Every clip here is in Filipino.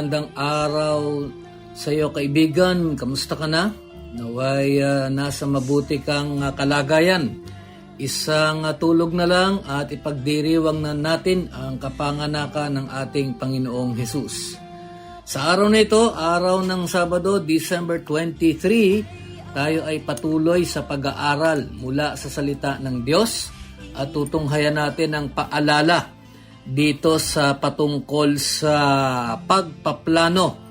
Magandang araw sa iyo kaibigan. Kamusta ka na? Naway ah, nasa mabuti kang ah, kalagayan. Isang ah, tulog na lang at ipagdiriwang na natin ang kapanganakan ng ating Panginoong Hesus. Sa araw na ito, araw ng Sabado, December 23, tayo ay patuloy sa pag-aaral mula sa salita ng Diyos at tutunghayan natin ang paalala dito sa patungkol sa pagpaplano.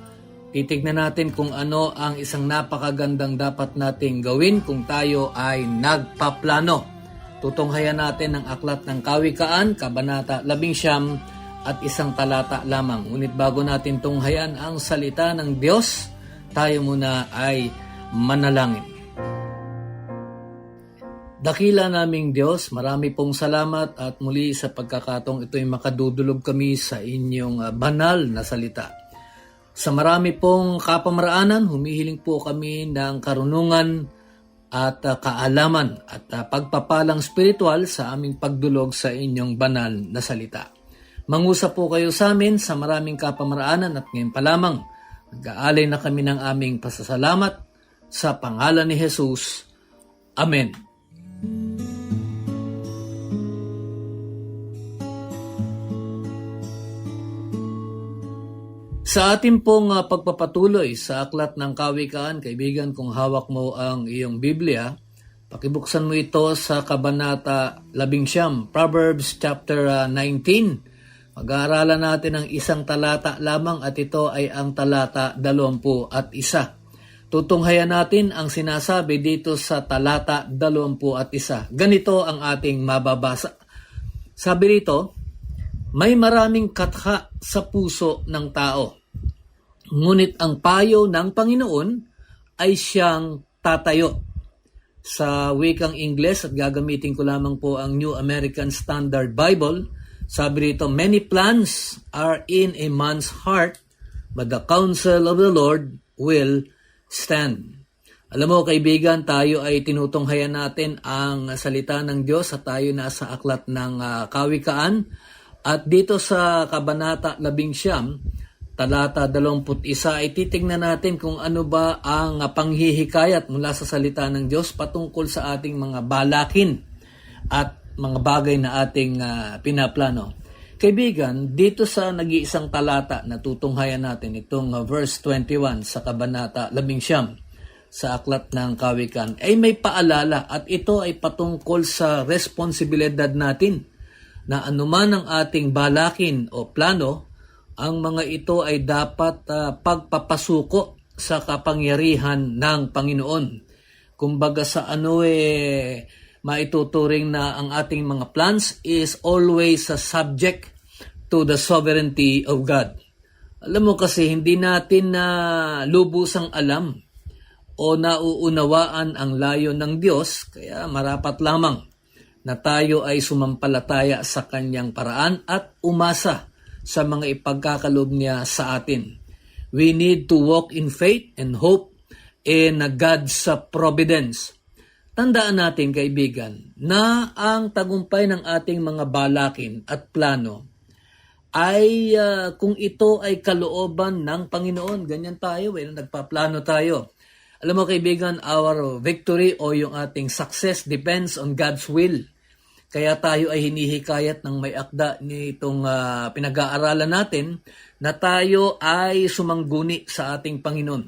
Titignan natin kung ano ang isang napakagandang dapat nating gawin kung tayo ay nagpaplano. Tutunghayan natin ang aklat ng Kawikaan, Kabanata 11 at isang talata lamang. Ngunit bago natin tunghayan ang salita ng Diyos, tayo muna ay manalangin. Dakila naming Diyos, marami pong salamat at muli sa pagkakatong ito'y makadudulog kami sa inyong ah, banal na salita. Sa marami pong kapamaraanan, humihiling po kami ng karunungan at ah, kaalaman at ah, pagpapalang spiritual sa aming pagdulog sa inyong banal na salita. Mangusap po kayo sa amin sa maraming kapamaraanan at ngayon pa lamang, nag-aalay na kami ng aming pasasalamat sa pangalan ni Jesus. Amen. Sa ating pong ah, pagpapatuloy sa aklat ng kawikaan, kaibigan, kung hawak mo ang iyong Biblia, pakibuksan mo ito sa Kabanata 11, Proverbs chapter ah, 19. Mag-aaralan natin ang isang talata lamang at ito ay ang talata 20 at isa. Tutunghayan natin ang sinasabi dito sa talata 20 at isa. Ganito ang ating mababasa. Sabi rito, may maraming katha sa puso ng tao. Ngunit ang payo ng Panginoon ay siyang tatayo. Sa wikang Ingles at gagamitin ko lamang po ang New American Standard Bible, sabi rito, Many plans are in a man's heart, but the counsel of the Lord will stand. Alam mo kaibigan, tayo ay tinutunghayan natin ang salita ng Diyos at tayo nasa aklat ng ah, kawikaan. At dito sa Kabanata 11, talata 21 ay titingnan natin kung ano ba ang panghihikayat mula sa salita ng Diyos patungkol sa ating mga balakin at mga bagay na ating ah, pinaplano. Kaibigan, dito sa nag-iisang talata na tutunghayan natin itong ah, verse 21 sa Kabanata 11 sa aklat ng kawikan ay may paalala at ito ay patungkol sa responsibilidad natin na anuman ang ating balakin o plano, ang mga ito ay dapat ah, pagpapasuko sa kapangyarihan ng Panginoon. Kumbaga sa ano eh, maituturing na ang ating mga plans is always a subject to the sovereignty of God. Alam mo kasi hindi natin na lubusang alam o nauunawaan ang layo ng Diyos, kaya marapat lamang na tayo ay sumampalataya sa kanyang paraan at umasa sa mga ipagkakalob niya sa atin. We need to walk in faith and hope in God's providence. Tandaan natin kaibigan na ang tagumpay ng ating mga balakin at plano ay ah, kung ito ay kalooban ng Panginoon. Ganyan tayo, eh, nagpaplano tayo. Alam mo kaibigan, our victory o yung ating success depends on God's will. Kaya tayo ay hinihikayat ng may akda nitong ah, pinag-aaralan natin na tayo ay sumangguni sa ating Panginoon.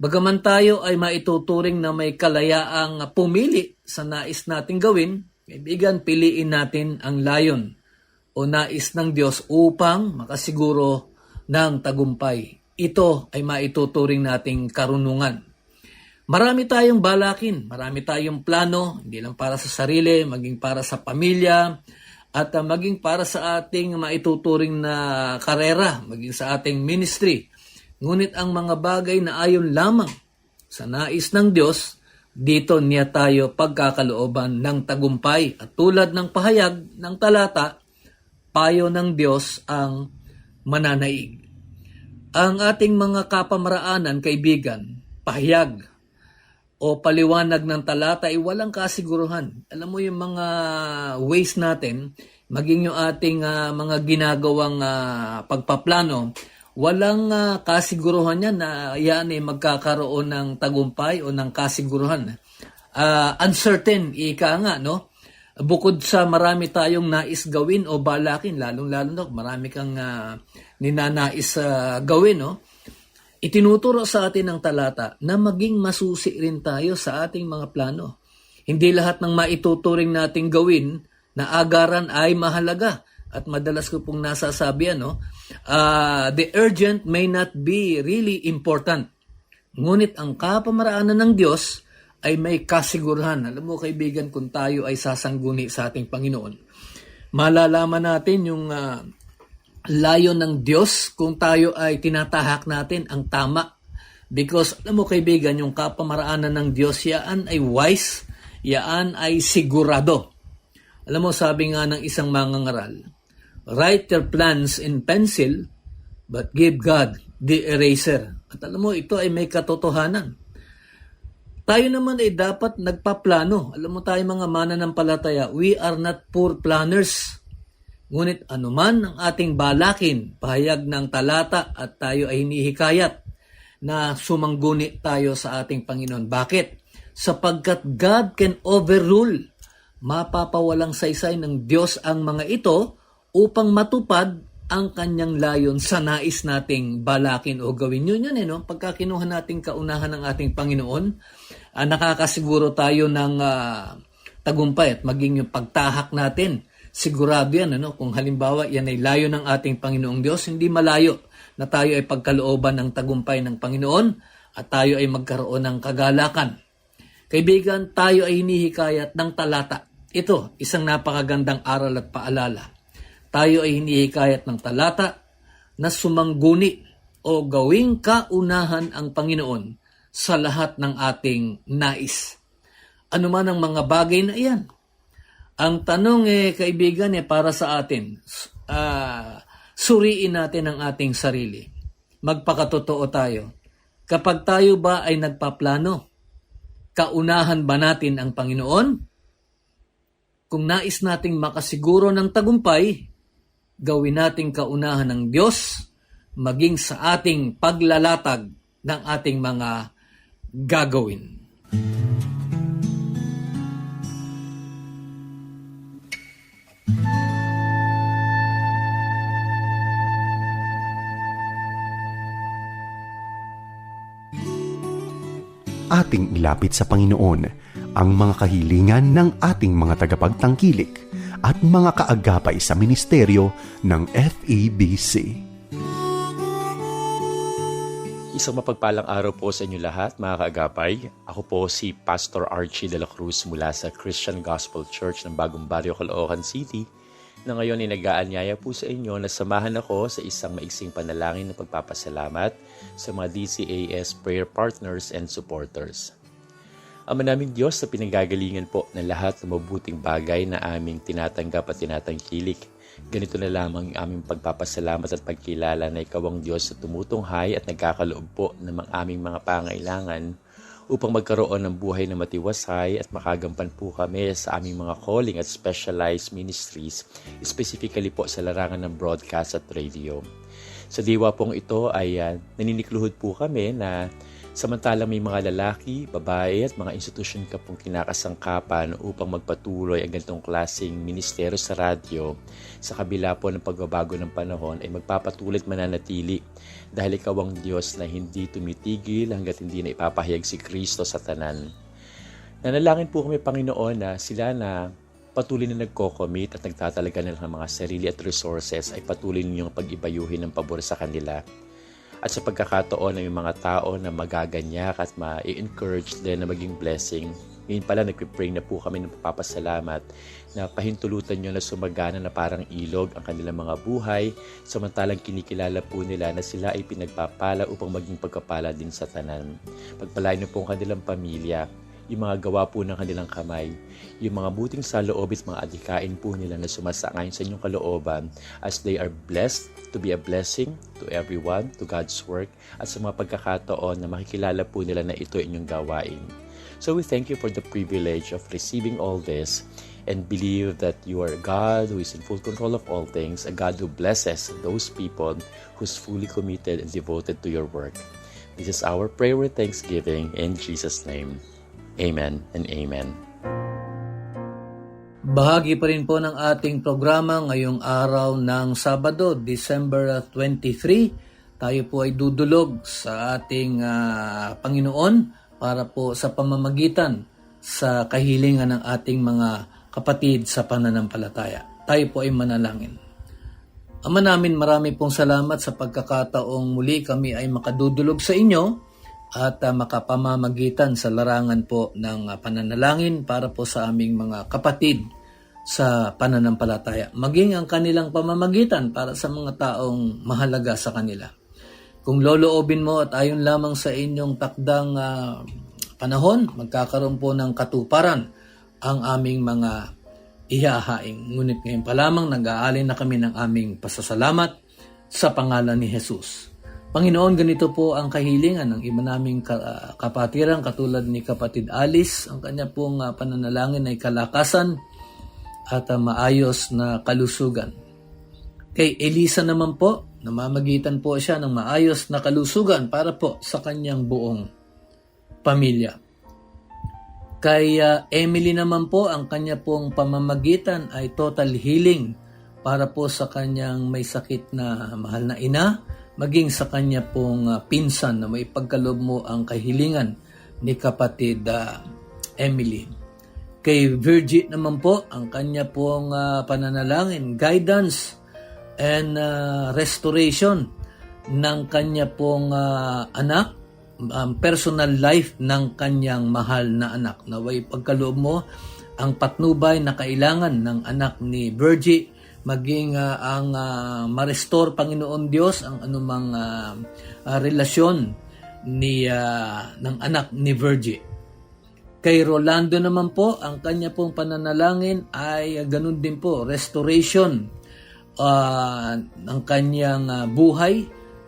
Bagaman tayo ay maituturing na may kalayaang pumili sa nais nating gawin, kaibigan, piliin natin ang layon o nais ng Diyos upang makasiguro ng tagumpay. Ito ay maituturing nating karunungan. Marami tayong balakin, marami tayong plano, hindi lang para sa sarili, maging para sa pamilya, at uh, maging para sa ating maituturing na karera, maging sa ating ministry. Ngunit ang mga bagay na ayon lamang sa nais ng Diyos, dito niya tayo pagkakalooban ng tagumpay. At tulad ng pahayag ng talata, payo ng Diyos ang mananaig. Ang ating mga kapamaraanan, kaibigan, pahayag o paliwanag ng talata ay walang kasiguruhan. Alam mo yung mga ways natin, maging yung ating ah, mga ginagawang ah, pagpaplano, walang ah, kasiguruhan yan na yan ay magkakaroon ng tagumpay o ng kasiguruhan. Ah, uncertain, ika nga, no? Bukod sa marami tayong nais gawin o balakin, lalong-lalo na marami kang ah, ninanais ah, gawin, no? Itinuturo sa atin ng talata na maging masusi rin tayo sa ating mga plano. Hindi lahat ng maituturing nating gawin na agaran ay mahalaga. At madalas ko pong nasasabi, ano, ah, the urgent may not be really important. Ngunit ang kapamaraanan ng Diyos ay may kasigurahan. Alam mo kaibigan, kung tayo ay sasangguni sa ating Panginoon, malalaman natin yung ah, layo ng Diyos kung tayo ay tinatahak natin ang tama. Because, alam mo kaibigan, yung kapamaraanan ng Diyos, yaan ay wise, yaan ay sigurado. Alam mo, sabi nga ng isang mangangaral, write your plans in pencil, but give God the eraser. At alam mo, ito ay may katotohanan. Tayo naman ay dapat nagpaplano. Alam mo tayo mga mananampalataya, we are not poor planners. Ngunit anuman ang ating balakin, pahayag ng talata at tayo ay hinihikayat na sumangguni tayo sa ating Panginoon. Bakit? Sapagkat God can overrule. Mapapawalang saysay ng Diyos ang mga ito upang matupad ang kanyang layon sa nais nating balakin o gawin. Yun yun eh, no? Pagka kinuha nating kaunahan ng ating Panginoon, ah, nakakasiguro tayo ng ah, tagumpay at maging yung pagtahak natin sigurado yan, ano? Kung halimbawa yan ay layo ng ating Panginoong Diyos, hindi malayo na tayo ay pagkalooban ng tagumpay ng Panginoon at tayo ay magkaroon ng kagalakan. Kaibigan, tayo ay hinihikayat ng talata. Ito, isang napakagandang aral at paalala. Tayo ay hinihikayat ng talata na sumangguni o gawing kaunahan ang Panginoon sa lahat ng ating nais. Ano man ang mga bagay na iyan, ang tanong eh, kaibigan, eh, para sa atin, ah, suriin natin ang ating sarili. Magpakatotoo tayo. Kapag tayo ba ay nagpaplano, kaunahan ba natin ang Panginoon? Kung nais nating makasiguro ng tagumpay, gawin nating kaunahan ng Diyos, maging sa ating paglalatag ng ating mga gagawin. Ating ilapit sa Panginoon ang mga kahilingan ng ating mga tagapagtangkilik at mga kaagapay sa ministeryo ng FEBC. Isang mapagpalang araw po sa inyo lahat, mga kaagapay. Ako po si Pastor Archie de la Cruz mula sa Christian Gospel Church ng Bagong Barrio, Caloocan City, na ngayon ay nag-aanyaya po sa inyo na samahan ako sa isang maiksing panalangin ng pagpapasalamat sa mga DCAS prayer partners and supporters. Ama naming Diyos sa pinanggagalingan po ng lahat ng mabuting bagay na aming tinatanggap at tinatangkilik. Ganito na lamang ang aming pagpapasalamat at pagkilala na ikaw ang Diyos sa tumutunghay at nagkakaloob po ng aming mga pangailangan upang magkaroon ng buhay na matiwasay at makagampan po kami sa aming mga calling at specialized ministries, specifically po sa larangan ng broadcast at radio. Sa diwa pong ito ay uh, naninikluhod po kami na Samantalang may mga lalaki, babae at mga institusyon ka pong kinakasangkapan upang magpatuloy ang ganitong klaseng ministeryo sa radyo, sa kabila po ng pagbabago ng panahon ay magpapatuloy at mananatili dahil ikaw ang Diyos na hindi tumitigil hanggat hindi na ipapahayag si Kristo sa tanan. Nanalangin po kami Panginoon na sila na patuloy na nagko-commit at nagtatalaga nila ng mga sarili at resources ay patuloy ninyong pag-ibayuhin ng pabor sa kanila. At sa pagkakataon ng mga tao na magaganyak at ma-encourage din na maging blessing, ngayon pala nagpipray na po kami ng papasalamat na pahintulutan nyo na sumagana na parang ilog ang kanilang mga buhay samantalang kinikilala po nila na sila ay pinagpapala upang maging pagkapala din sa tanan. Pagpalain niyo po ang kanilang pamilya, yung mga gawa po ng kanilang kamay, yung mga buting sa loob at mga adhikain po nila na sumasangay sa inyong kalooban as they are blessed to be a blessing to everyone, to God's work, at sa mga pagkakataon na makikilala po nila na ito inyong gawain. So we thank you for the privilege of receiving all this and believe that you are a God who is in full control of all things, a God who blesses those people who's fully committed and devoted to your work. This is our prayer with thanksgiving in Jesus' name. Amen and amen. Bahagi pa rin po ng ating programa ngayong araw ng Sabado, December 23. Tayo po ay dudulog sa ating ah, Panginoon para po sa pamamagitan sa kahilingan ng ating mga kapatid sa pananampalataya. Tayo po ay manalangin. Ama namin, marami pong salamat sa pagkakataong muli kami ay makadudulog sa inyo at ah, makapamamagitan sa larangan po ng ah, pananalangin para po sa aming mga kapatid sa pananampalataya. Maging ang kanilang pamamagitan para sa mga taong mahalaga sa kanila. Kung loloobin mo at ayon lamang sa inyong takdang ah, panahon, magkakaroon po ng katuparan ang aming mga ihahaing. Ngunit ngayon pa lamang nag-aalin na kami ng aming pasasalamat sa pangalan ni Jesus. Panginoon, ganito po ang kahilingan ng iba naming ka- kapatiran katulad ni kapatid Alice. Ang kanya pong ah, pananalangin ay kalakasan at ah, maayos na kalusugan. Kay Elisa naman po, namamagitan po siya ng maayos na kalusugan para po sa kanyang buong pamilya. Kay ah, Emily naman po, ang kanya pong pamamagitan ay total healing para po sa kanyang may sakit na mahal na ina, maging sa kanya pong ah, pinsan na may pagkalob mo ang kahilingan ni kapatid ah, Emily. Kay Virgin naman po, ang kanya pong ah, pananalangin, guidance and ah, restoration ng kanya pong ah, anak, um, personal life ng kanyang mahal na anak. Naway pagkaloob mo ang patnubay na kailangan ng anak ni Virgie maging ah, ang ah, ma-restore Panginoon Diyos ang anumang ah, ah, relasyon ni ah, ng anak ni Virgie. Kay Rolando naman po, ang kanya pong pananalangin ay ah, ganun din po, restoration ah, ng kanyang ah, buhay.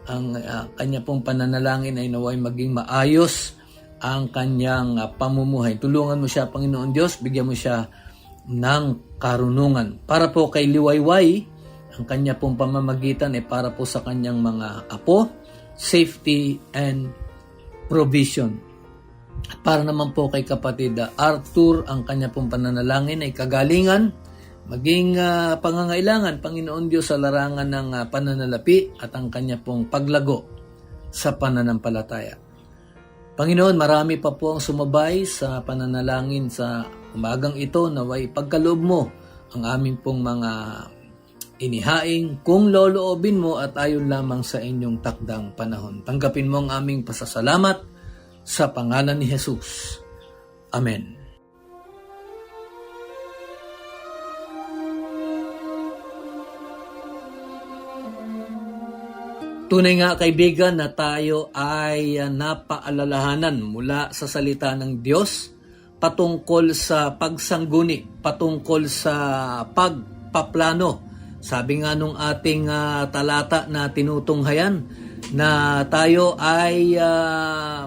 Ang ah, kanya pong pananalangin ay naway maging maayos ang kanyang ah, pamumuhay. Tulungan mo siya, Panginoon Diyos, bigyan mo siya ng karunungan. Para po kay Liwayway, ang kanya pong pamamagitan ay para po sa kanyang mga apo, safety and provision. At para naman po kay kapatid Arthur, ang kanya pong pananalangin ay kagalingan, maging ah, pangangailangan, Panginoon Diyos sa larangan ng ah, pananalapi at ang kanya pong paglago sa pananampalataya. Panginoon, marami pa po ang sumabay sa pananalangin sa umagang ito naway pagkaloob mo ang aming pong mga inihaing kung loloobin mo at ayon lamang sa inyong takdang panahon. Tanggapin mo ang aming pasasalamat sa pangalan ni Jesus. Amen. Tunay nga kaibigan na tayo ay ah, napaalalahanan mula sa salita ng Diyos patungkol sa pagsangguni, patungkol sa pagpaplano. Sabi nga nung ating ah, talata na tinutunghayan na tayo ay ah,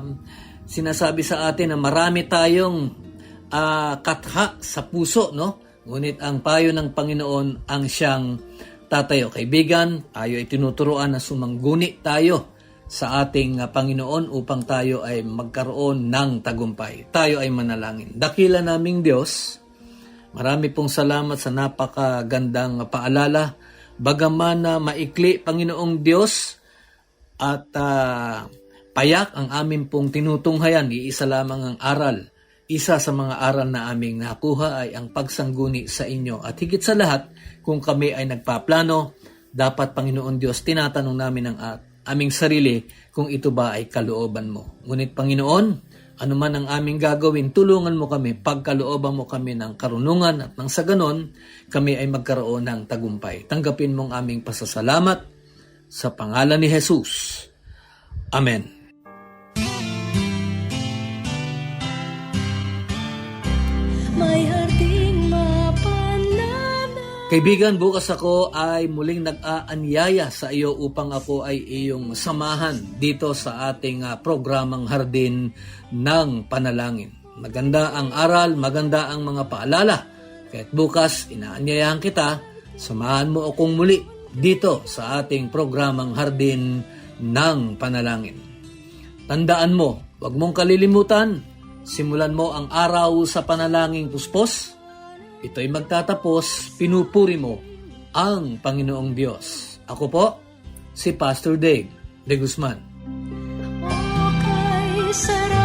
sinasabi sa atin na marami tayong ah, katha sa puso, no? Ngunit ang payo ng Panginoon ang siyang tatayo. Kaibigan, tayo ay tinuturoan na sumangguni tayo sa ating ah, Panginoon upang tayo ay magkaroon ng tagumpay. Tayo ay manalangin. Dakila naming Diyos, marami pong salamat sa napakagandang paalala. Bagaman na maikli, Panginoong Diyos, at ah, payak ang amin pong tinutunghayan, iisa lamang ang aral. Isa sa mga aral na aming nakuha ay ang pagsangguni sa inyo. At higit sa lahat, kung kami ay nagpaplano, dapat Panginoon Diyos, tinatanong namin ang at aming sarili kung ito ba ay kalooban mo. Ngunit Panginoon, ano man ang aming gagawin, tulungan mo kami, pagkalooban mo kami ng karunungan at nang sa ganon, kami ay magkaroon ng tagumpay. Tanggapin mong aming pasasalamat sa pangalan ni Jesus. Amen. Kaibigan, bukas ako ay muling nag-aanyaya sa iyo upang ako ay iyong samahan dito sa ating ah, programang Hardin ng Panalangin. Maganda ang aral, maganda ang mga paalala. Kaya't bukas, inaanyayahan kita, samahan mo akong muli dito sa ating programang Hardin ng Panalangin. Tandaan mo, huwag mong kalilimutan, simulan mo ang araw sa panalangin puspos, ito'y magtatapos, pinupuri mo ang Panginoong Diyos. Ako po, si Pastor Dave de Guzman. O kay sarap